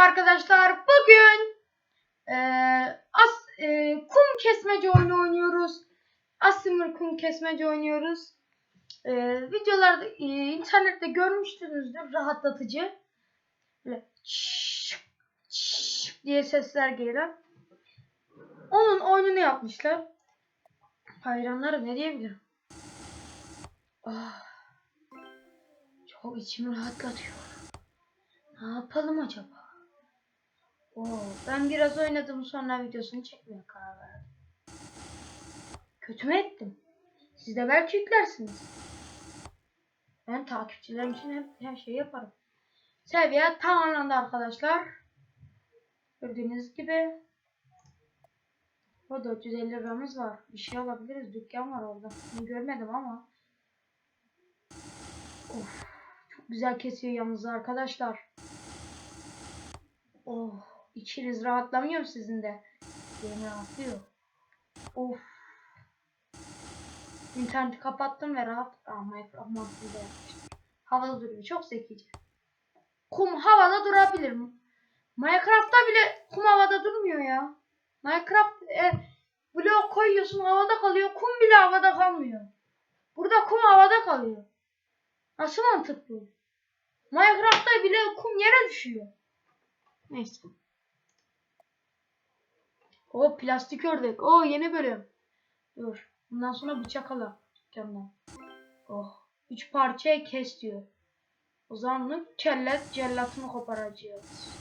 arkadaşlar. Bugün eee, as, eee, kum kesmece oyunu oynuyoruz. Asimir kum kesmece oynuyoruz. Eee, videolarda eee, internette görmüşsünüzdür rahatlatıcı. Böyle diye sesler gelen. Onun oyununu yapmışlar. Hayranları ne diyebilirim? Ah, çok içimi rahatlatıyor. Ne yapalım acaba? Ben biraz oynadım sonra videosunu çekmeye karar verdim. Kötü mü ettim? Siz de belki yüklersiniz. Ben takipçilerim için hep her şeyi yaparım. Seviye tamamlandı arkadaşlar. Gördüğünüz gibi. O 450 liramız var. Bir şey alabiliriz. Dükkan var orada. Bunu görmedim ama. Of. Çok güzel kesiyor yalnız arkadaşlar. Oh. İçiniz rahatlamıyor sizin de? Benim rahatlıyor. Of. İnterneti kapattım ve rahat. Aa, Minecraft mantığıyla. Havada duruyor. Çok zekice. Kum havada durabilir mi? Minecraft'ta bile kum havada durmuyor ya. Minecraft e, blok koyuyorsun havada kalıyor. Kum bile havada kalmıyor. Burada kum havada kalıyor. Nasıl mantıklı? Minecraft'ta bile kum yere düşüyor. Neyse. O plastik ördek. O yeni bölüm. Dur. Bundan sonra bıçak al. Dükkandan. Oh. Üç parçaya kes diyor. O zaman kellet cellatını koparacağız.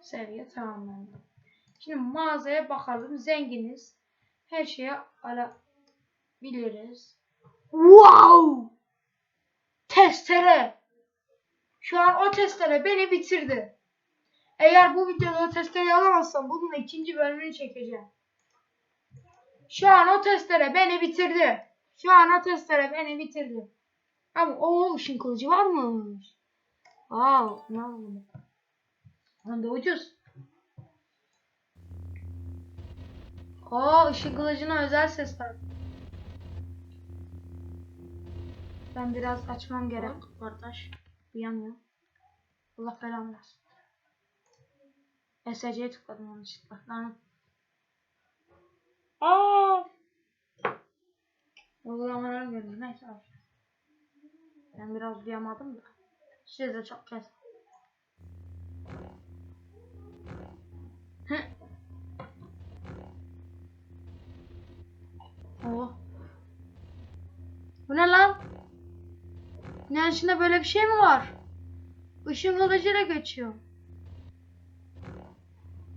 Seviye tamamlandı. Şimdi mağazaya bakalım. Zenginiz. Her şeyi alabiliriz. Wow! Testere. Şu an o testere beni bitirdi. Eğer bu videoda o testereyi alamazsam bunun ikinci bölümünü çekeceğim. Şu an o testere beni bitirdi. Şu an o testere beni bitirdi. Ama o ışın kılıcı varmış. Wow, ne alalım? Hem de ucuz. Aa, ışın kılıcına özel sesler. Ben biraz açmam gerek kardeş. Uyanmıyor. Allah belamı versin. SC'ye tıkladım yanlışlıkla. Lan. Aa! Uygulamaları gördüm. Neyse abi. Ben biraz duyamadım da. Siz de çok kes. Oh. Bu ne lan? Ne içinde böyle bir şey mi var? Işın kılıcıyla geçiyor.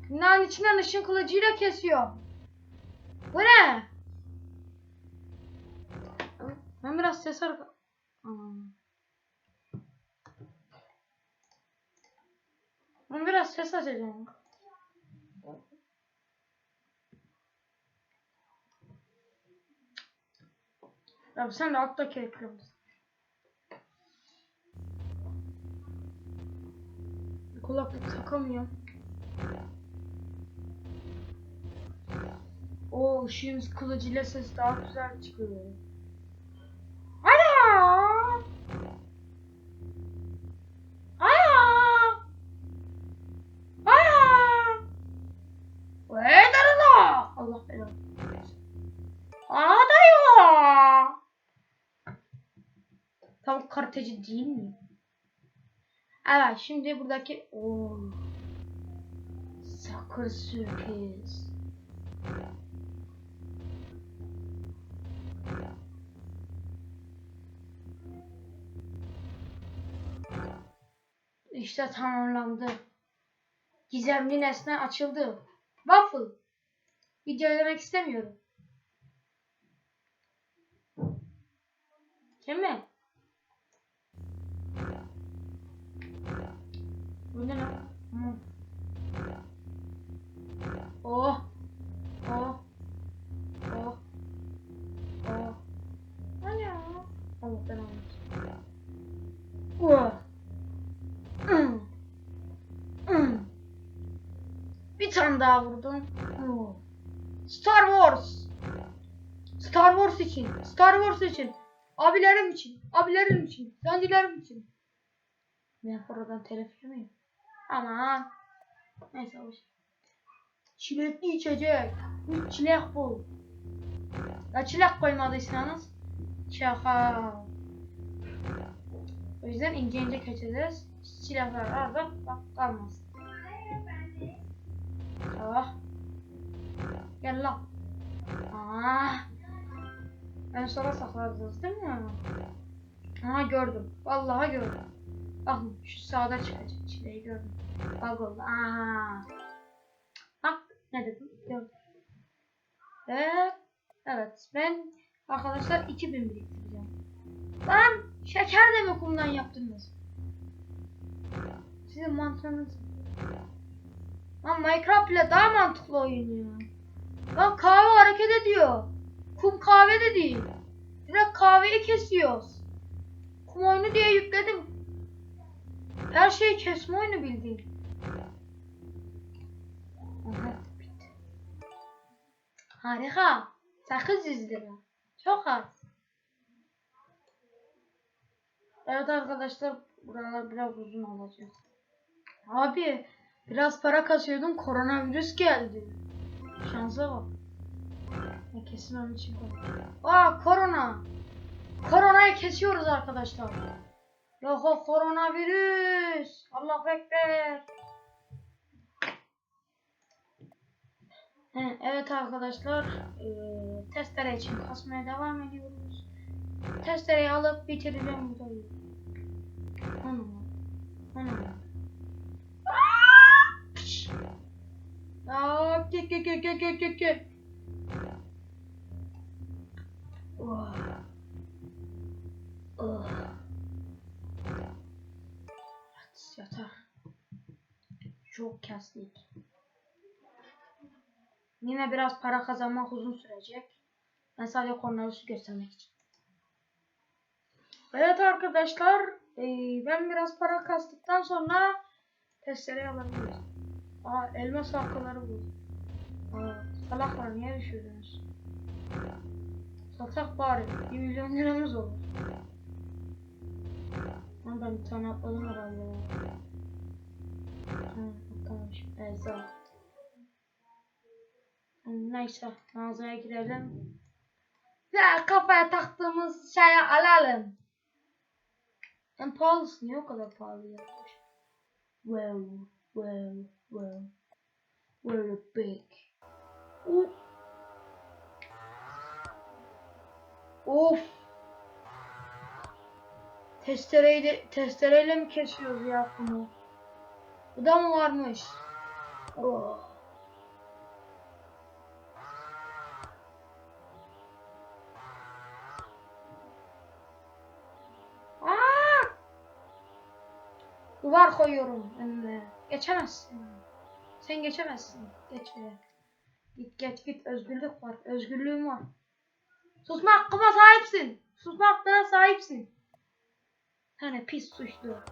Binanın içinden ışın kılıcıyla kesiyor. Bu ne? Ben biraz ses. Aman. Ben biraz ses açacağım. Ya sen de alttaki ekranı. Kulaklık takamıyorum. O ışığın kılıcıyla ses daha güzel çıkıyor. Ana! Tavuk karateci değil mi? Evet şimdi buradaki o sakır sürpriz. İşte tamamlandı. Gizemli nesne açıldı. Waffle. Video izlemek istemiyorum. Değil mi? Bu ne lan? Oh. Oh. Oh. Oh. Alo. Allah ben almışım. Oh. Tane daha vurdum. Star Wars. Star Wars için. Star Wars için. Abilerim için. Abilerim için. Zencilerim için. Ben oradan telef yemeyeyim. Aman. Neyse boş. Çilekli içecek. Çilek bul. Ya çilek koymadıysanız şaka. O yüzden ince ince keçeceğiz. Çilekler arada bak kalmaz. Gel lan. Ah. En sona saklarız değil mi? Aha gördüm. Vallahi gördüm. Bakın şu sağda çıkacak çileyi gördüm. Bak oldu. Aa. Bak ne dedim? Gördüm. Ve evet ben arkadaşlar 2000 biriktireceğim. Lan şeker de mi kumdan yaptınız? Sizin mantığınız. Lan Minecraft bile daha mantıklı ya. Lan kahve hareket ediyor. Kum kahve de değil. Direkt kahveyi kesiyoruz. Kum oyunu diye yükledim. Her şeyi kesme oyunu bildiğin. Harika. 800 lira. Çok az. Evet arkadaşlar buralar biraz uzun olacak. Abi biraz para kasıyordum koronavirüs geldi. Şansa bak. Ya kesin için korona. Aa korona. Koronayı kesiyoruz arkadaşlar. Yok o koronavirüs. Allah bekler. Evet arkadaşlar. eee, testere için kasmaya devam ediyoruz. Testereyi alıp bitireceğim videoyu. Onu. Onu. Aa, gel gel gel gel gel gel gel. Oh. Oh. Evet, yatar. Çok kestik. Yine biraz para kazanmak uzun sürecek. Ben sadece koronavirüsü göstermek için. Evet arkadaşlar, eee, ben biraz para kastıktan sonra testereyi alabiliriz. Aa, elmas halkaları buldum. Aa, salaklar niye düşürdünüz? Satsak bari. 1 milyon liramız olur. Ama ben bir tane atladım herhalde. Ha, sağ ol. Neyse, mağazaya girelim. Ya kafaya taktığımız şeyi alalım. En pahalısı niye o kadar pahalı yapmış? Wow, wow, wow. Very big. Of. Of. Testereyle, testereyle mi kesiyoruz ya bunu? Bu da mı varmış? Oh. Duvar koyuyorum. Geçemezsin. Sen geçemezsin. Geç be. Git geç git. Özgürlük var. Özgürlüğün var. Susma hakkıma sahipsin. Susma hakkına sahipsin. Sen pis suçlu.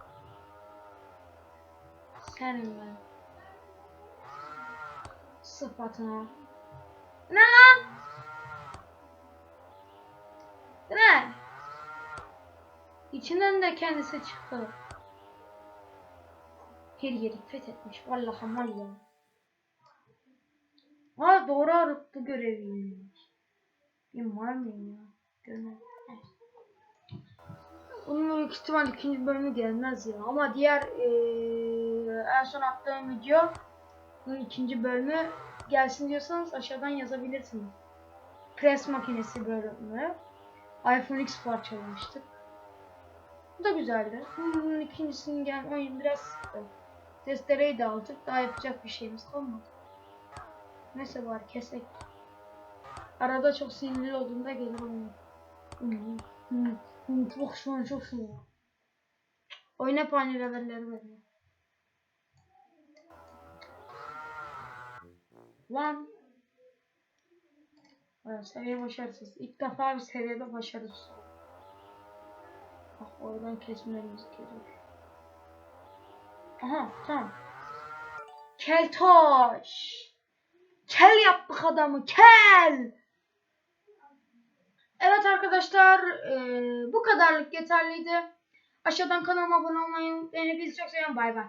Senin ben. Sıfatına. Ne lan? Ne? İçinden de kendisi çıktı. Her yeri fethetmiş. Vallahi ya. Aa doğru arıttı göreviymiş. Ben var mıyım ya? Görmedim. Bunun büyük ihtimal ikinci bölümü gelmez ya. Ama diğer eee, en son attığım video bunun ikinci bölümü gelsin diyorsanız aşağıdan yazabilirsiniz. Pres makinesi bölümü. iPhone X parçalamıştık. Bu da güzeldi. Bunun ikincisinin gelen oyun biraz sıktı. Testereyi de aldık. Daha yapacak bir şeyimiz kalmadı. Neyse var kesek. Arada çok sinirli olduğunda gelir hmm, Çok şu an çok sinirli. Oyun hep aynı levelleri veriyor. Lan. Evet, seviye başarısız. İlk defa bir seviyede başarısız. Bak oradan kesmemiz gerekiyor. Aha tamam. Keltoş. Kel yaptık adamı kel. Evet arkadaşlar eee, bu kadarlık yeterliydi. Aşağıdan kanalıma abone olmayı unutmayın. Hepinizi çok seviyorum. Bay bay.